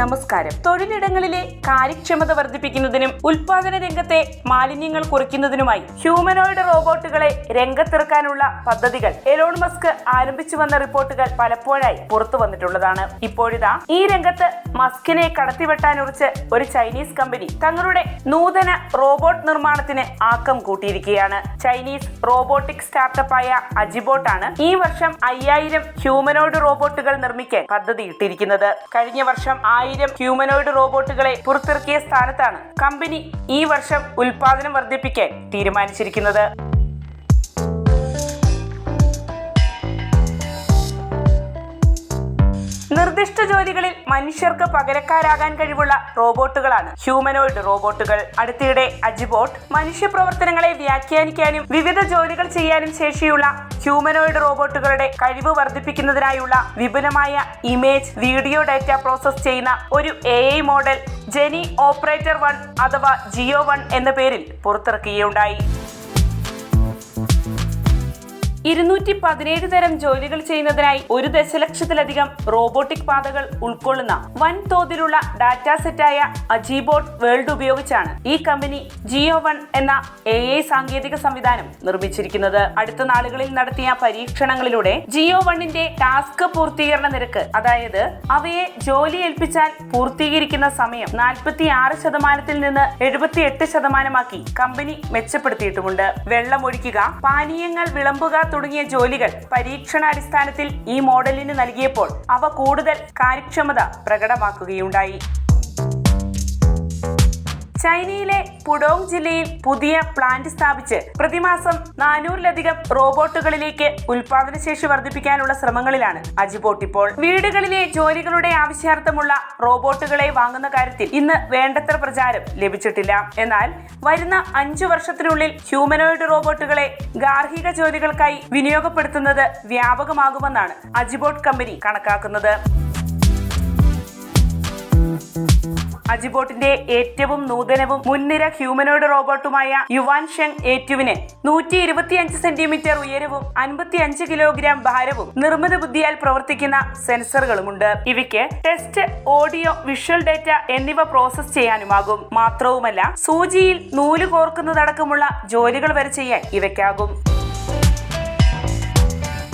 നമസ്കാരം. തൊഴിലിടങ്ങളിലെ കാര്യക്ഷമത വർദ്ധിപ്പിക്കുന്നതിനും ഉൽപാദന രംഗത്തെ മാലിന്യങ്ങൾ കുറയ്ക്കുന്നതിനുമായി ഹ്യൂമനോയിഡ് റോബോട്ടുകളെ രംഗത്തിറക്കാനുള്ള പദ്ധതികൾ എലോൺ മസ്ക് ആരംഭിച്ചു വന്ന റിപ്പോർട്ടുകൾ പലപ്പോഴായി പുറത്തു വന്നിട്ടുള്ളതാണ്. ഇപ്പോഴിതാ ഈ രംഗത്ത് മസ്കിനെ കടത്തിവെട്ടാനുറിച്ച് ഒരു ചൈനീസ് കമ്പനി തങ്ങളുടെ നൂതന റോബോട്ട് നിർമ്മാണത്തിന് ആക്കം കൂട്ടിയിരിക്കുകയാണ്. ചൈനീസ് റോബോട്ടിക് സ്റ്റാർട്ടപ്പായ അജിബോട്ടാണ് ഈ വർഷം അയ്യായിരം ഹ്യൂമനോയിഡ് റോബോട്ടുകൾ നിർമ്മിക്കാൻ പദ്ധതിയിട്ടിരിക്കുന്നത്. കഴിഞ്ഞ വർഷം ആയിരം ഹ്യൂമനോയിഡ് റോബോട്ടുകളെ പുറത്തിറക്കിയ സ്ഥാനത്താണ് കമ്പനി ഈ വർഷം ഉൽപാദനം വർദ്ധിപ്പിക്കാൻ തീരുമാനിച്ചിരിക്കുന്നത്. നിർദ്ദിഷ്ട ജോലികളിൽ മനുഷ്യർക്ക് പകരക്കാരാകാൻ കഴിവുള്ള റോബോട്ടുകളാണ്. ഹ്യൂമനോയിഡ് റോബോട്ടുകൾ. അടുത്തിടെ അജിബോട്ട് മനുഷ്യ പ്രവർത്തനങ്ങളെ വ്യാഖ്യാനിക്കാനും വിവിധ ജോലികൾ ചെയ്യാനും ശേഷിയുള്ള ഹ്യൂമനോയിഡ് റോബോട്ടുകളുടെ കഴിവ് വർദ്ധിപ്പിക്കുന്നതിനായുള്ള വിപുലമായ ഇമേജ് വീഡിയോ ഡാറ്റ പ്രോസസ് ചെയ്യുന്ന ഒരു A I model genie operator one അഥവാ ജിയോ വൺ എന്ന പേരിൽ പുറത്തിറക്കുകയുണ്ടായി. ഇരുന്നൂറ്റി പതിനേഴ് തരം ജോലികൾ ചെയ്യുന്നതിനായി ഒരു ദശലക്ഷത്തിലധികം റോബോട്ടിക് പാതകൾ ഉൾക്കൊള്ളുന്ന വൻതോതിലുള്ള ഡാറ്റാ സെറ്റായ അജീബോട്ട് വേൾഡ് ഉപയോഗിച്ചാണ് ഈ കമ്പനി ജിയോ വൺ എന്ന എ ഐ സാങ്കേതിക സംവിധാനം നിർമ്മിച്ചിരിക്കുന്നത്. അടുത്ത നാളുകളിൽ നടത്തിയ പരീക്ഷണങ്ങളിലൂടെ ജിയോ വണ്ണിന്റെ ടാസ്ക് പൂർത്തീകരണ നിരക്ക് അതായത് അവയെ ജോലി ഏൽപ്പിച്ചാൽ പൂർത്തീകരിക്കുന്ന സമയം നാൽപ്പത്തി ആറ് ശതമാനത്തിൽ നിന്ന് എഴുപത്തി എട്ട് ശതമാനമാക്കി കമ്പനി മെച്ചപ്പെടുത്തിയിട്ടുമുണ്ട്. വെള്ളമൊഴിക്കുക പാനീയങ്ങൾ വിളമ്പുക തുടങ്ങിയ ജോലികൾ പരീക്ഷണാടിസ്ഥാനത്തിൽ ഈ മോഡലിന് നൽകിയപ്പോൾ അവ കൂടുതൽ കാര്യക്ഷമത പ്രകടമാക്കുകയുണ്ടായി. ചൈനയിലെ പുഡോങ് ജില്ലയിൽ പുതിയ പ്ലാന്റ് സ്ഥാപിച്ച് പ്രതിമാസം നാനൂറിലധികം റോബോട്ടുകളിലേക്ക് ഉൽപാദനശേഷി വർദ്ധിപ്പിക്കാനുള്ള ശ്രമങ്ങളിലാണ് അജിബോട്ട് ഇപ്പോൾ. വീടുകളിലെ ജോലികളുടെ ആവശ്യാർത്ഥമുള്ള റോബോട്ടുകളെ വാങ്ങുന്ന കാര്യത്തിൽ ഇന്ന് വേണ്ടത്ര പ്രചാരം ലഭിച്ചിട്ടില്ല. എന്നാൽ വരുന്ന അഞ്ചു വർഷത്തിനുള്ളിൽ ഹ്യൂമനോയിഡ് റോബോട്ടുകളെ ഗാർഹിക ജോലികൾക്കായി വിനിയോഗപ്പെടുത്തുന്നത് വ്യാപകമാകുമെന്നാണ് അജിബോട്ട് കമ്പനി കണക്കാക്കുന്നത്. അജിബോട്ടിന്റെ ഏറ്റവും നൂതനവും മുൻനിര ഹ്യൂമനോയിഡ് റോബോട്ടുമായ യുവാൻ ഷെങ് ഏറ്റുവിന് നൂറ്റി ഇരുപത്തിയഞ്ച് സെന്റിമീറ്റർ ഉയരവും അൻപത്തിയഞ്ച് കിലോഗ്രാം ഭാരവും നിർമ്മിത ബുദ്ധിയാൽ പ്രവർത്തിക്കുന്ന സെൻസറുകളുമുണ്ട്. ഇവയ്ക്ക് ടെസ്റ്റ് ഓഡിയോ വിഷ്വൽ ഡാറ്റ എന്നിവ പ്രോസസ് ചെയ്യാനുമാകും. മാത്രവുമല്ല സൂചിയിൽ നൂൽ കോർക്കുന്നതടക്കമുള്ള ജോലികൾ വരെ ചെയ്യാൻ ഇവയ്ക്കാകും.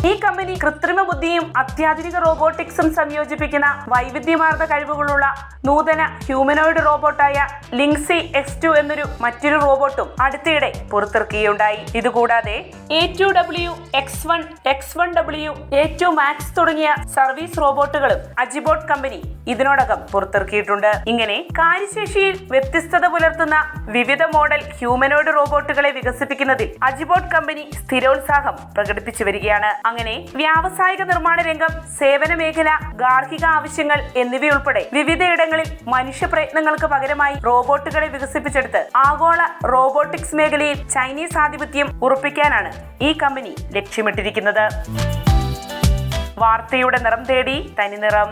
ഈ കമ്പനി കൃത്രിമ ബുദ്ധിയും അത്യാധുനിക റോബോട്ടിക്സും സംയോജിപ്പിക്കുന്ന വൈവിധ്യമാർന്ന കഴിവുകളുള്ള നൂതന ഹ്യൂമനോയിഡ് റോബോട്ടായ ലിങ്സി എക്സ് ടു എന്നൊരു മറ്റൊരു റോബോട്ടും അടുത്തിടെ പുറത്തിറക്കുകയുണ്ടായി. ഇതുകൂടാതെ A two W X one X one W A two max തുടങ്ങിയ സർവീസ് റോബോട്ടുകളും അജിബോട്ട് കമ്പനി ഇതിനോടകം പുറത്തിറക്കിയിട്ടുണ്ട്. ഇങ്ങനെ കാര്യശേഷിയിൽ വ്യത്യസ്തത പുലർത്തുന്ന വിവിധ മോഡൽ ഹ്യൂമനോയിഡ് റോബോട്ടുകളെ വികസിപ്പിക്കുന്നതിൽ അജിബോട്ട് കമ്പനി സ്ഥിരോത്സാഹം പ്രകടിപ്പിച്ചു വരികയാണ്. അങ്ങനെ വ്യാവസായിക നിർമ്മാണ രംഗം സേവന മേഖല ഗാർഹിക ആവശ്യങ്ങൾ എന്നിവയുൾപ്പെടെ വിവിധയിടങ്ങളിൽ മനുഷ്യ പ്രയത്നങ്ങൾക്ക് പകരമായി റോബോട്ടുകളെ വികസിപ്പിച്ചെടുത്ത് ആഗോള റോബോട്ടിക്സ് മേഖലയിൽ ചൈനീസ് ആധിപത്യം ഉറപ്പിക്കാനാണ് ഈ കമ്പനി ലക്ഷ്യമിട്ടിരിക്കുന്നത്. വാർത്തയുടെ നിറം തേടി തനിനിറം.